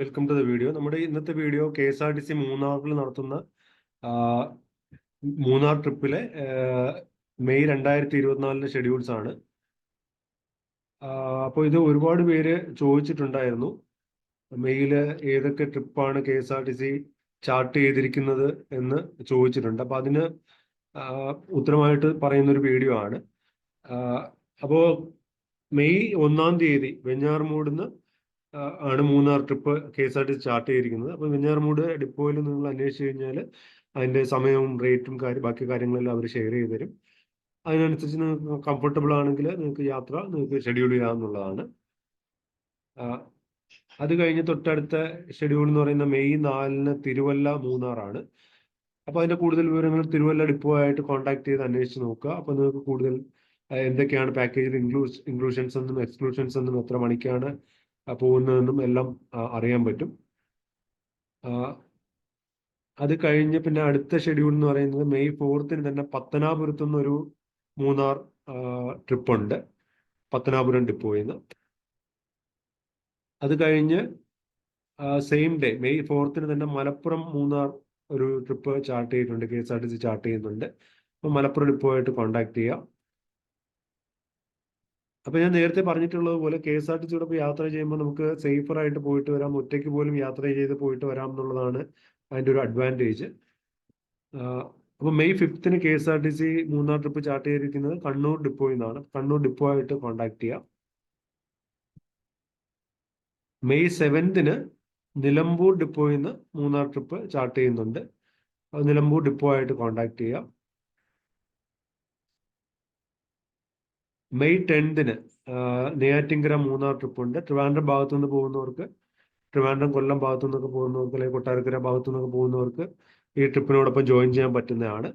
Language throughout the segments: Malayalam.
വെൽക്കം ടു ദ വീഡിയോ നമ്മുടെ ഇന്നത്തെ video K S R T C മൂന്നാറിൽ നടത്തുന്ന മൂന്നാർ ട്രിപ്പിലെ മെയ് രണ്ടായിരത്തി ഇരുപത്തിനാലിലെ ഷെഡ്യൂൾസ് ആണ് അപ്പോൾ ഇത് ഒരുപാട് പേര് ചോദിച്ചിട്ടുണ്ടായിരുന്നു. മെയ്യിൽ ഏതൊക്കെ ട്രിപ്പാണ് K S R T C chart ചെയ്തിരിക്കുന്നത് എന്ന് ചോദിച്ചിട്ടുണ്ട്. അപ്പോൾ അതിന് ഉത്തരമായിട്ട് പറയുന്ന ഒരു വീഡിയോ ആണ് അപ്പോൾ മെയ് ഒന്നാം തീയതി വെഞ്ഞാറമൂടിന്ന് ആണ് Munnar trip K S R T start ചെയ്തിരിക്കുന്നത് അപ്പോൾ വെഞ്ഞാറമൂട് ഡിപ്പോയിൽ നിങ്ങൾ അന്വേഷിച്ച് കഴിഞ്ഞാൽ അതിന്റെ സമയവും റേറ്റും ബാക്കി കാര്യങ്ങളെല്ലാം അവർ ഷെയർ ചെയ്തു തരും. അതിനനുസരിച്ച് നിങ്ങൾക്ക് കംഫർട്ടബിൾ ആണെങ്കിൽ നിങ്ങൾക്ക് യാത്ര നിങ്ങൾക്ക് ഷെഡ്യൂൾ ചെയ്യാമെന്നുള്ളതാണ് അത് കഴിഞ്ഞ് തൊട്ടടുത്ത ഷെഡ്യൂൾ എന്ന് പറയുന്ന മെയ് നാലിന് തിരുവല്ല മൂന്നാറാണ്. അപ്പോൾ അതിന്റെ കൂടുതൽ വിവരങ്ങൾ തിരുവല്ല ഡിപ്പോ ആയിട്ട് കോൺടാക്ട് ചെയ്ത് അന്വേഷിച്ച് നോക്കുക. അപ്പോൾ നിങ്ങൾക്ക് കൂടുതൽ എന്തൊക്കെയാണ് പാക്കേജിൽ ഇൻക്ലൂസ് ഇൻക്ലൂഷൻസ് എന്നും എക്സ്ക്ലൂഷൻസ് എന്നും എത്ര മണിക്കാണ് പോകുന്നതെന്നും എല്ലാം അറിയാൻ പറ്റും. അത് കഴിഞ്ഞ് പിന്നെ അടുത്ത ഷെഡ്യൂൾ എന്ന് പറയുന്നത് മെയ് ഫോർത്തിന് തന്നെ പത്തനാപുരത്തു നിന്നൊരു മൂന്നാർ ട്രിപ്പ് ഉണ്ട്. പത്തനാപുരം ഡിപ്പോയിൽ നിന്ന് അത് കഴിഞ്ഞ് സെയിം ഡേ മെയ് ഫോർത്തിന് തന്നെ മലപ്പുറം മൂന്നാർ ഒരു ട്രിപ്പ് ചാർട്ട് ചെയ്തിട്ടുണ്ട് K S R T C chart ചെയ്യുന്നുണ്ട്. അപ്പോൾ മലപ്പുറം ഡിപ്പോ ആയിട്ട് കോൺടാക്ട് ചെയ്യുക അപ്പൊ ഞാൻ നേരത്തെ പറഞ്ഞിട്ടുള്ളത് പോലെ കെ എസ് ആർ ടി സിയോടൊപ്പം യാത്ര ചെയ്യുമ്പോൾ നമുക്ക് സേഫർ ആയിട്ട് പോയിട്ട് വരാം ഒറ്റയ്ക്ക് പോലും യാത്ര ചെയ്ത് പോയിട്ട് വരാം എന്നുള്ളതാണ് അതിന്റെ ഒരു അഡ്വാന്റേജ് അപ്പൊ May ഫിഫ്ത്തിന് K S R T C Munnar trip chart ചെയ്തിരിക്കുന്നത് കണ്ണൂർ ഡിപ്പോയിൽ നിന്നാണ്. കണ്ണൂർ ഡിപ്പോ ആയിട്ട് കോൺടാക്ട് ചെയ്യാം. മെയ് സെവൻത്തിന് നിലമ്പൂർ ഡിപ്പോയിൽ നിന്ന് മൂന്നാർ ട്രിപ്പ് ചാർട്ട് ചെയ്യുന്നുണ്ട്. അത് നിലമ്പൂർ ഡിപ്പോ ആയിട്ട് കോൺടാക്ട് ചെയ്യാം. മെയ് ടെൻത്തിന് നെയ്യാറ്റിങ്കര മൂന്നാർ ട്രിപ്പ് ഉണ്ട് ട്രിവാൻഡ്രം ഭാഗത്തു നിന്ന് പോകുന്നവർക്ക് ട്രിവാൻഡ്രം കൊല്ലം ഭാഗത്തു നിന്നൊക്കെ പോകുന്നവർക്ക് അല്ലെങ്കിൽ കൊട്ടാരക്കര ഭാഗത്തു നിന്നൊക്കെ പോകുന്നവർക്ക് ഈ ട്രിപ്പിനോടൊപ്പം ജോയിൻ ചെയ്യാൻ പറ്റുന്നതാണ്.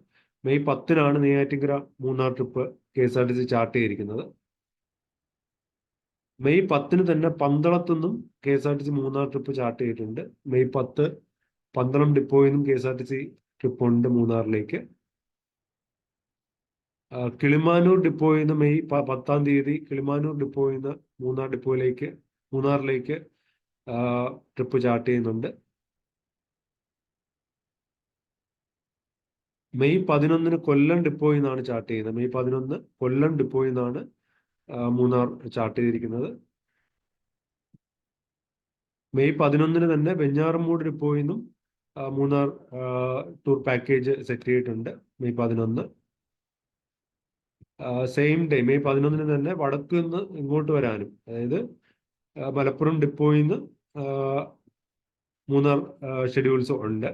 മെയ് പത്തിനാണ് Neyyattinkara Munnar trip K S R T C chart ചെയ്തിരിക്കുന്നത്. മെയ് പത്തിന് തന്നെ പന്തളത്തു നിന്നും K S R T C Munnar trip chart ചെയ്തിട്ടുണ്ട്. മെയ് പത്ത് പന്തളം ഡിപ്പോയിൽ നിന്നും K S R T C trip ഉണ്ട് മൂന്നാറിലേക്ക്. കിളിമാനൂർ ഡിപ്പോയിൽ നിന്ന് മെയ് പത്താം തീയതി കിളിമാനൂർ ഡിപ്പോയിൽ നിന്ന് മൂന്നാർ ഡിപ്പോയിലേക്ക് മൂന്നാറിലേക്ക് ട്രിപ്പ് ചാർട്ട് ചെയ്യുന്നുണ്ട്. മെയ് പതിനൊന്നിന് കൊല്ലം ഡിപ്പോയിൽ നിന്നാണ് ചാർട്ട് ചെയ്യുന്നത്. മെയ് പതിനൊന്ന് കൊല്ലം ഡിപ്പോയിൽ നിന്നാണ് മൂന്നാർ ചാർട്ട് ചെയ്തിരിക്കുന്നത്. മെയ് പതിനൊന്നിന് തന്നെ വെഞ്ഞാറമൂട് ഡിപ്പോയിൽ നിന്നും മൂന്നാർ ടൂർ പാക്കേജ് സെറ്റ് ചെയ്തിട്ടുണ്ട്. മെയ് പതിനൊന്ന് സെയിം ഡേ മെയ് പതിനൊന്നിന് തന്നെ വടക്ക് നിന്ന് ഇങ്ങോട്ട് വരാനും. അതായത് മലപ്പുറം ഡിപ്പോയിൽ നിന്ന് മൂന്നാർ ഷെഡ്യൂൾസ് ഉണ്ട്.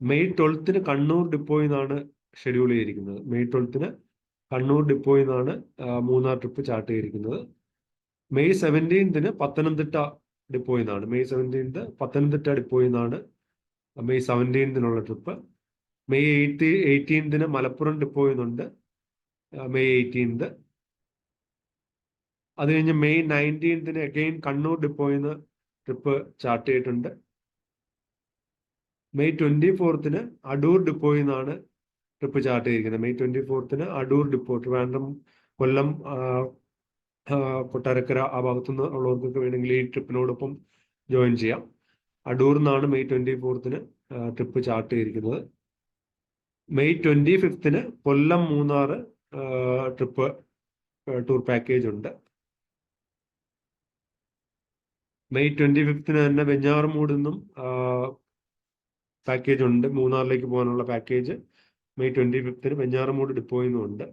മെയ് ട്വൽത്തിന് കണ്ണൂർ ഡിപ്പോയിൽ നിന്നാണ് ഷെഡ്യൂൾ ചെയ്തിരിക്കുന്നത്. മെയ് ട്വൽത്തിന് കണ്ണൂർ ഡിപ്പോയിൽ നിന്നാണ് മൂന്നാർ ട്രിപ്പ് ചാർട്ട് ചെയ്തിരിക്കുന്നത്. മെയ് സെവന്റീൻത്തിന് പത്തനംതിട്ട ഡിപ്പോയിൽ നിന്നാണ് മെയ് സെവന്റീൻത്ത് പത്തനംതിട്ട ഡിപ്പോയിൽ നിന്നാണ് മെയ് സെവന്റീൻത്തിനുള്ള ട്രിപ്പ് മെയ് എയ്റ്റ് എയ്റ്റീൻത്തിന് മലപ്പുറം ഡിപ്പോയിൽ നിന്നുണ്ട് മെയ് എയ്റ്റീൻത്. അത് കഴിഞ്ഞ് മെയ് നയന്റീൻത്തിന് അഗെയിൻ കണ്ണൂർ ഡിപ്പോയിൽ നിന്ന് ട്രിപ്പ് ചാർട്ട് ചെയ്തിട്ടുണ്ട്. മെയ് ട്വന്റി ഫോർത്തിന് അടൂർ ഡിപ്പോയിൽ നിന്നാണ് ട്രിപ്പ് ചാർട്ട് ചെയ്തിരിക്കുന്നത്. മെയ് ട്വന്റി ഫോർത്തിന് അടൂർ ഡിപ്പോ ട്രിവാൻഡ്രം കൊല്ലം കൊട്ടാരക്കര ആ ഭാഗത്തുനിന്ന് ഉള്ളവർക്കൊക്കെ വേണമെങ്കിൽ ഈ ട്രിപ്പിനോടൊപ്പം ജോയിൻ ചെയ്യാം. അടൂർ നിന്നാണ് മെയ് ട്വന്റി ഫോർത്തിന് ട്രിപ്പ് ചാർട്ട് ചെയ്തിരിക്കുന്നത്. May twenty ഫിഫ്ത്തിന് Kollam Munnar trip tour package ഉണ്ട്. മെയ് ട്വന്റി ഫിഫ്ത്തിന് തന്നെ വെഞ്ഞാറമൂട് നിന്നും പാക്കേജ് ഉണ്ട്. മൂന്നാറിലേക്ക് പോകാനുള്ള പാക്കേജ് മെയ് ട്വന്റി ഫിഫ്ത്തിന് വെഞ്ഞാറമൂട് ഡിപ്പോയിൽ നിന്നും ഉണ്ട്.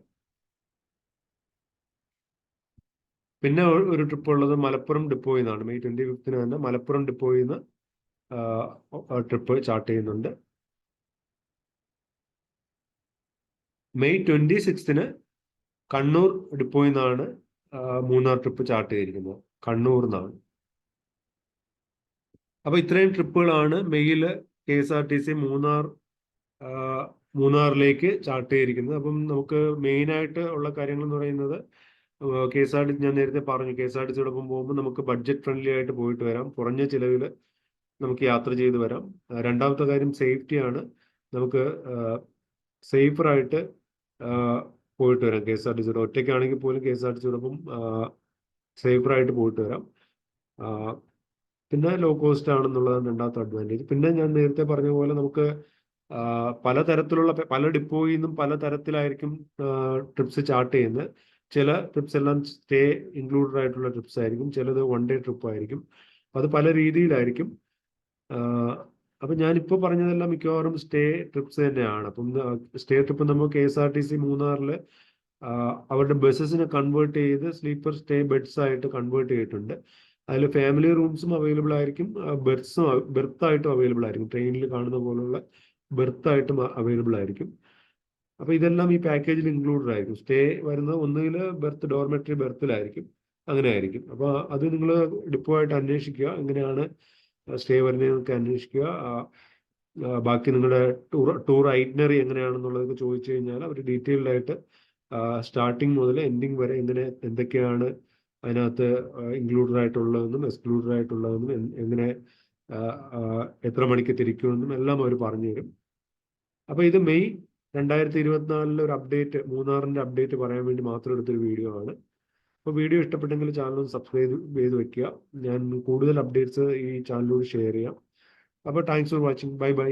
പിന്നെ ഒരു ട്രിപ്പ് ഉള്ളത് മലപ്പുറം ഡിപ്പോയിൽ നിന്നാണ് മെയ് ട്വന്റി ഫിഫ്ത്തിന് തന്നെ മലപ്പുറം ഡിപ്പോയിൽ നിന്ന് ട്രിപ്പ് ചാർട്ട് ചെയ്യുന്നുണ്ട്. മെയ് ട്വന്റി സിക്സ്തിന് കണ്ണൂർ ഡിപ്പോയിൽ നിന്നാണ് മൂന്നാർ ട്രിപ്പ് ചാർട്ട് ചെയ്തിരിക്കുന്നത്. കണ്ണൂർ നിന്നാണ് അപ്പൊ ഇത്രയും ട്രിപ്പുകളാണ് മെയ്യിൽ K S R T C Munnar മൂന്നാറിലേക്ക് ചാർട്ട് ചെയ്തിരിക്കുന്നത്. അപ്പം നമുക്ക് മെയിൻ ആയിട്ട് ഉള്ള കാര്യങ്ങൾ എന്ന് പറയുന്നത് കെ എസ് ആർ ടി ഞാൻ നേരത്തെ പറഞ്ഞു കെ എസ് ആർ ടി സിയോടൊപ്പം പോകുമ്പോൾ നമുക്ക് ബഡ്ജറ്റ് ഫ്രണ്ട്ലി ആയിട്ട് പോയിട്ട് വരാം. കുറഞ്ഞ ചിലവിൽ നമുക്ക് യാത്ര ചെയ്ത് വരാം. രണ്ടാമത്തെ കാര്യം സേഫ്റ്റിയാണ് നമുക്ക് സേഫറായിട്ട് പോയിട്ട് വരാം. കെ എസ് ആർ ടി സിയുടെ ഒറ്റയ്ക്കാണെങ്കിൽ പോലും കെ എസ് ആർ ടി സിയോടൊപ്പം സേഫറായിട്ട് പോയിട്ട് വരാം. പിന്നെ ലോ കോസ്റ്റ് ആണെന്നുള്ളതാണ് രണ്ടാമത്തെ അഡ്വാന്റേജ് പിന്നെ ഞാൻ നേരത്തെ പറഞ്ഞ പോലെ നമുക്ക് പലതരത്തിലുള്ള പല ഡിപ്പോയിൽ നിന്നും പല തരത്തിലായിരിക്കും ട്രിപ്സ് ചാർട്ട് ചെയ്യുന്നത്. ചില ട്രിപ്സ് എല്ലാം സ്റ്റേ ഇൻക്ലൂഡഡ് ആയിട്ടുള്ള ട്രിപ്സ് ആയിരിക്കും. ചിലത് വൺ ഡേ ട്രിപ്പ് ആയിരിക്കും. അത് പല രീതിയിലായിരിക്കും. അപ്പൊ ഞാനിപ്പോ പറഞ്ഞതെല്ലാം മിക്കവാറും സ്റ്റേ ട്രിപ്സ് തന്നെയാണ്. അപ്പം സ്റ്റേ ട്രിപ്പ് നമ്മൾ K S R T C മൂന്നാറിൽ അവരുടെ ബസ്സസിനെ കൺവേർട്ട് ചെയ്ത് സ്ലീപ്പർ സ്റ്റേ ബെഡ്സ് ആയിട്ട് കൺവേർട്ട് ചെയ്തിട്ടുണ്ട്. അതിൽ ഫാമിലി റൂംസും അവൈലബിൾ ആയിരിക്കും ബെർത്തും ബെർത്ത് ആയിട്ടും അവൈലബിൾ ആയിരിക്കും. ട്രെയിനിൽ കാണുന്ന പോലുള്ള ബെർത്ത് ആയിട്ടും അവൈലബിൾ ആയിരിക്കും. അപ്പൊ ഇതെല്ലാം ഈ പാക്കേജിൽ ഇൻക്ലൂഡഡ് ആയിരിക്കും. സ്റ്റേ വരുന്നത് ഒന്നുകിൽ ബെർത്ത് ഡോർമെറ്ററി ബെർത്തിലായിരിക്കും. അങ്ങനെ ആയിരിക്കും. അപ്പൊ അത് നിങ്ങൾ ഡിപ്പോ ആയിട്ട് അന്വേഷിക്കുക. എങ്ങനെയാണ് സ്റ്റേ വരുന്നതൊക്കെ അന്വേഷിക്കുക. ആ, ആ, ബാക്കി നിങ്ങളുടെ ടൂർ ടൂർ ഐറ്റിനറി എങ്ങനെയാണെന്നുള്ളതൊക്കെ ചോദിച്ചു കഴിഞ്ഞാൽ അവർ ഡീറ്റെയിൽഡ് ആയിട്ട് സ്റ്റാർട്ടിങ് മുതൽ എൻഡിങ് വരെ എങ്ങനെ എന്തൊക്കെയാണ് അതിനകത്ത് ഇൻക്ലൂഡഡ് ആയിട്ടുള്ളതെന്നും എക്സ്ക്ലൂഡഡ് ആയിട്ടുള്ളതെന്നും എങ്ങനെ എത്ര മണിക്ക് തിരിക്കുമെന്നും എല്ലാം അവർ പറഞ്ഞു തരും അപ്പൊ ഇത് മെയ് രണ്ടായിരത്തി ഇരുപത്തിനാലിലെ ഒരു അപ്ഡേറ്റ് മൂന്നാറിന്റെ അപ്ഡേറ്റ് പറയാൻ വേണ്ടി മാത്രം എടുത്തൊരു വീഡിയോ ആണ്. അപ്പോൾ വീഡിയോ ഇഷ്ടപ്പെട്ടെങ്കിൽ ചാനൽ സബ്സ്ക്രൈബ് ചെയ്ത് വെക്കുക. ഞാൻ കൂടുതൽ അപ്ഡേറ്റ്സ് ഈ ചാനലിലൂടെ ഷെയർ ചെയ്യാം. അപ്പോൾ thanks for watching bye bye